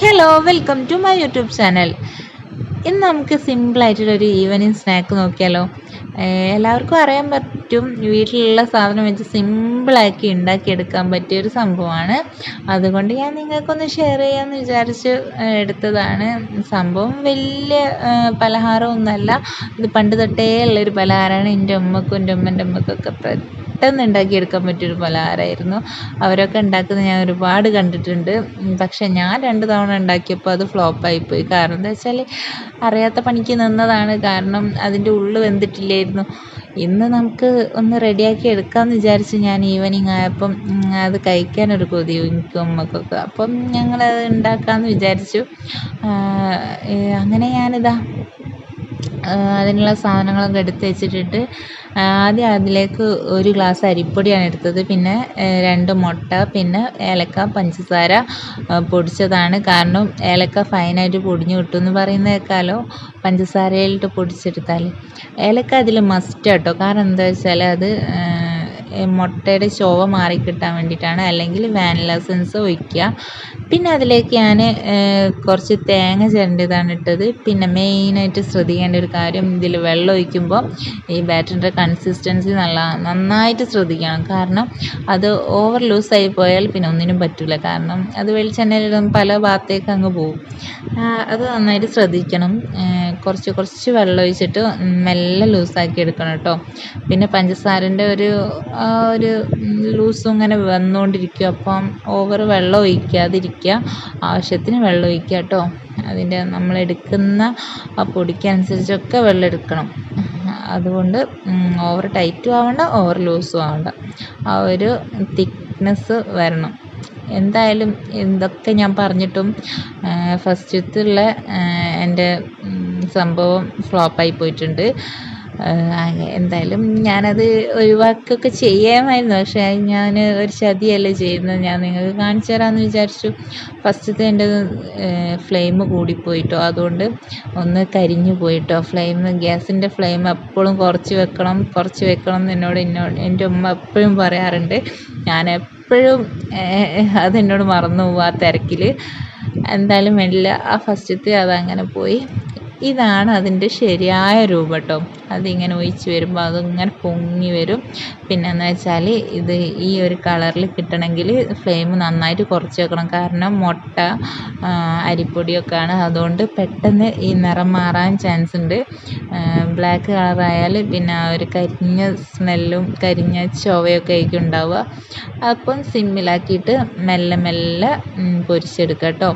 Hello welcome to my YouTube channel ഇന്ന് നമുക്ക് സിമ്പിളായിട്ടുള്ളൊരു ഈവനിങ് സ്നാക്ക് നോക്കിയാലോ. എല്ലാവർക്കും അറിയാൻ പറ്റും. വീട്ടിലുള്ള സാധനം വെച്ച് സിമ്പിളാക്കി ഉണ്ടാക്കിയെടുക്കാൻ പറ്റിയൊരു സംഭവമാണ്. അതുകൊണ്ട് ഞാൻ നിങ്ങൾക്കൊന്ന് ഷെയർ ചെയ്യാമെന്ന് വിചാരിച്ച് എടുത്തതാണ്. സംഭവം വലിയ പലഹാരമൊന്നുമല്ല. ഇത് പണ്ട് തൊട്ടേ ഉള്ളൊരു പലഹാരമാണ്. എന്റെ ഉമ്മക്കും എന്റെ ഉമ്മന്റെ ഉമ്മക്കൊക്കെ പെട്ടെന്ന് ഉണ്ടാക്കിയെടുക്കാൻ പറ്റിയൊരു പലഹാരമായിരുന്നു. അവരൊക്കെ ഉണ്ടാക്കുന്നത് ഞാൻ ഒരുപാട് കണ്ടിട്ടുണ്ട്. പക്ഷേ ഞാൻ രണ്ട് തവണ ഉണ്ടാക്കിയപ്പോൾ അത് ഫ്ലോപ്പായിപ്പോയി. കാരണം എന്താ വെച്ചാൽ അറിയാത്ത പണിക്ക് നിന്നതാണ് കാരണം അതിന്റെ ഉള്ളു വെന്തിട്ടില്ലായിരുന്നു. ഇന്ന് നമുക്ക് ഒന്ന് റെഡിയാക്കി എടുക്കാമെന്ന് വിചാരിച്ച് ഞാൻ ഈവനിങ് ആയപ്പം അത് കഴിക്കാനൊരു കൊതി എനിക്കും അമ്മക്കൊക്കെ. അപ്പം ഞങ്ങളത് ഉണ്ടാക്കാമെന്ന് വിചാരിച്ചു. അങ്ങനെ ഞാനിതാ അതിനുള്ള സാധനങ്ങളൊക്കെ എടുത്ത് വെച്ചിട്ടിട്ട് ആദ്യം അതിലേക്ക് ഒരു ഗ്ലാസ് അരിപ്പൊടിയാണ് എടുത്തത്. പിന്നെ രണ്ട് മുട്ട പിന്നെ ഏലക്ക പഞ്ചസാര പൊടിച്ചതാണ്. കാരണം ഏലക്ക ഫൈനായിട്ട് പൊടിഞ്ഞു കിട്ടും എന്ന് പറയുന്നത് കേൾക്കാമല്ലോ പഞ്ചസാരയിലിട്ട് പൊടിച്ചെടുത്താൽ ഏലക്ക അതിൽ മസ്റ്റ് കേട്ടോ കാരണം എന്താ വെച്ചാൽ അത് മുട്ടയുടെ ചൊവ മാറിക്കിട്ടാൻ വേണ്ടിയിട്ടാണ്. അല്ലെങ്കിൽ വാനില എസൻസ് ഒഴിക്കുക. പിന്നെ അതിലേക്ക് ഞാൻ കുറച്ച് തേങ്ങ ചിരണ്ടിയതാണ് ഇട്ടത്. പിന്നെ മെയിനായിട്ട് ശ്രദ്ധിക്കേണ്ട ഒരു കാര്യം ഇതിൽ വെള്ളം ഒഴിക്കുമ്പോൾ ഈ ബാറ്ററിന്റെ കൺസിസ്റ്റൻസി നല്ല നന്നായിട്ട് ശ്രദ്ധിക്കണം. കാരണം അത് ഓവർ ലൂസായി പോയാൽ പിന്നെ ഒന്നിനും പറ്റില്ല കാരണം അത് വെളിച്ചെണ്ണയിലിടും പല ഭാഗത്തേക്ക് അങ്ങ് പോകും. അത് നന്നായിട്ട് ശ്രദ്ധിക്കണം. കുറച്ച് കുറച്ച് വെള്ളം ഒഴിച്ചിട്ട് മെല്ലെ ലൂസാക്കി എടുക്കണം കേട്ടോ. പിന്നെ പഞ്ചസാരന്റെ ഒരു ആ ഒരു ലൂസും ഇങ്ങനെ വന്നുകൊണ്ടിരിക്കും. അപ്പം ഓവർ വെള്ളം ഒഴിക്കാതിരിക്കുക. ആവശ്യത്തിന് വെള്ളം ഒഴിക്കുക കേട്ടോ. അതിന്റെ നമ്മൾ എടുക്കുന്ന ആ പൊടിക്കനുസരിച്ചൊക്കെ വെള്ളം എടുക്കണം. അതുകൊണ്ട് ഓവർ ടൈറ്റും ആവണ്ട ഓവർ ലൂസും ആവണ്ട. ആ ഒരു തിക്നെസ് വരണം. എന്തായാലും എന്തൊക്കെ ഞാൻ പറഞ്ഞിട്ടും ഫസ്റ്റത്തുള്ള എന്റെ സംഭവം ഫ്ലോപ്പായി പോയിട്ടുണ്ട്. എന്തായാലും ഞാനത് ഒഴിവാക്കുകയൊക്കെ ചെയ്യാമായിരുന്നു. പക്ഷേ ഞാൻ ഒരു ചതിയല്ലേ ചെയ്യുന്നത് ഞാൻ നിങ്ങൾക്ക് കാണിച്ചു തരാമെന്ന് വിചാരിച്ചു. ഫസ്റ്റത്തെ എന്റെ ഫ്ലെയിം കൂടിപ്പോയിട്ടോ. അതുകൊണ്ട് ഒന്ന് കരിഞ്ഞു പോയിട്ടോ. ഫ്ലെയിം ഗ്യാസിന്റെ ഫ്ലെയിം എപ്പോഴും കുറച്ച് വെക്കണം കുറച്ച് വെക്കണം എന്നോട് എന്നോട് എന്റെ ഉമ്മ എപ്പോഴും പറയാറുണ്ട്. ഞാൻ എപ്പോഴും അതെന്നോട് മറന്നു ആ തിരക്കിൽ എന്തായാലും വേണ്ടില്ല ആ ഫസ്റ്റത്തെ അതങ്ങനെ പോയി. ഇതാണ് അതിന്റെ ശരിയായ രൂപം കേട്ടോ. അതിങ്ങനെ ഒഴിച്ച് വരുമ്പോൾ അതിങ്ങനെ പൊങ്ങി വരും. പിന്നെ എന്ന് വെച്ചാൽ ഇത് ഈ ഒരു കളറിൽ കിട്ടണമെങ്കിൽ ഫ്ലെയിം നന്നായിട്ട് കുറച്ച് വെക്കണം. കാരണം മുട്ട അരിപ്പൊടിയൊക്കെ അരിപ്പൊടിയൊക്കെയാണ്. അതുകൊണ്ട് പെട്ടെന്ന് ഈ നിറം മാറാൻ ചാൻസ് ഉണ്ട്. ബ്ലാക്ക് കളറായാൽ പിന്നെ ആ ഒരു കരിഞ്ഞ സ്മെല്ലും കരിഞ്ഞ ചൊവയൊക്കെ ആയിരിക്കും ഉണ്ടാവുക. അപ്പം സിമ്മിലാക്കിയിട്ട് മെല്ലെ മെല്ലെ പൊരിച്ചെടുക്കാം കേട്ടോ.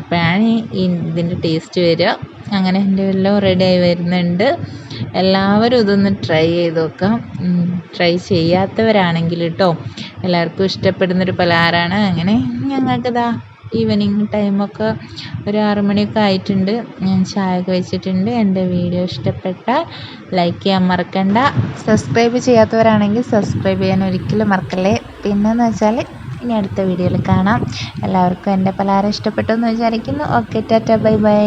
അപ്പോഴാണ് ഈ ഇതിന്റെ ടേസ്റ്റ് വരിക. അങ്ങനെ എന്റെ എല്ലാം ആയി വരുന്നുണ്ട്. എല്ലാവരും ഇതൊന്ന് ട്രൈ ചെയ്ത് നോക്കാം. ട്രൈ ചെയ്യാത്തവരാണെങ്കിൽ കേട്ടോ എല്ലാവർക്കും ഇഷ്ടപ്പെടുന്നൊരു പലഹാരമാണ്. അങ്ങനെ ഞങ്ങൾക്കിതാ ഈവനിങ് ടൈമൊക്കെ ഒരു ആറു മണിയൊക്കെ ആയിട്ടുണ്ട്. ഞാൻ ചായയൊക്കെ വെച്ചിട്ടുണ്ട്. എന്റെ വീഡിയോ ഇഷ്ടപ്പെട്ടാൽ ലൈക്ക് ചെയ്യാൻ മറക്കണ്ട. സബ്സ്ക്രൈബ് ചെയ്യാത്തവരാണെങ്കിൽ സബ്സ്ക്രൈബ് ചെയ്യാൻ ഒരിക്കലും മറക്കല്ലേ. പിന്നെന്ന് വെച്ചാൽ ഇനി അടുത്ത വീഡിയോയിൽ കാണാം. എല്ലാവർക്കും എന്റെ പലഹാരം ഇഷ്ടപ്പെട്ടു എന്ന് വിചാരിക്കുന്നു. Okay Tata bye bye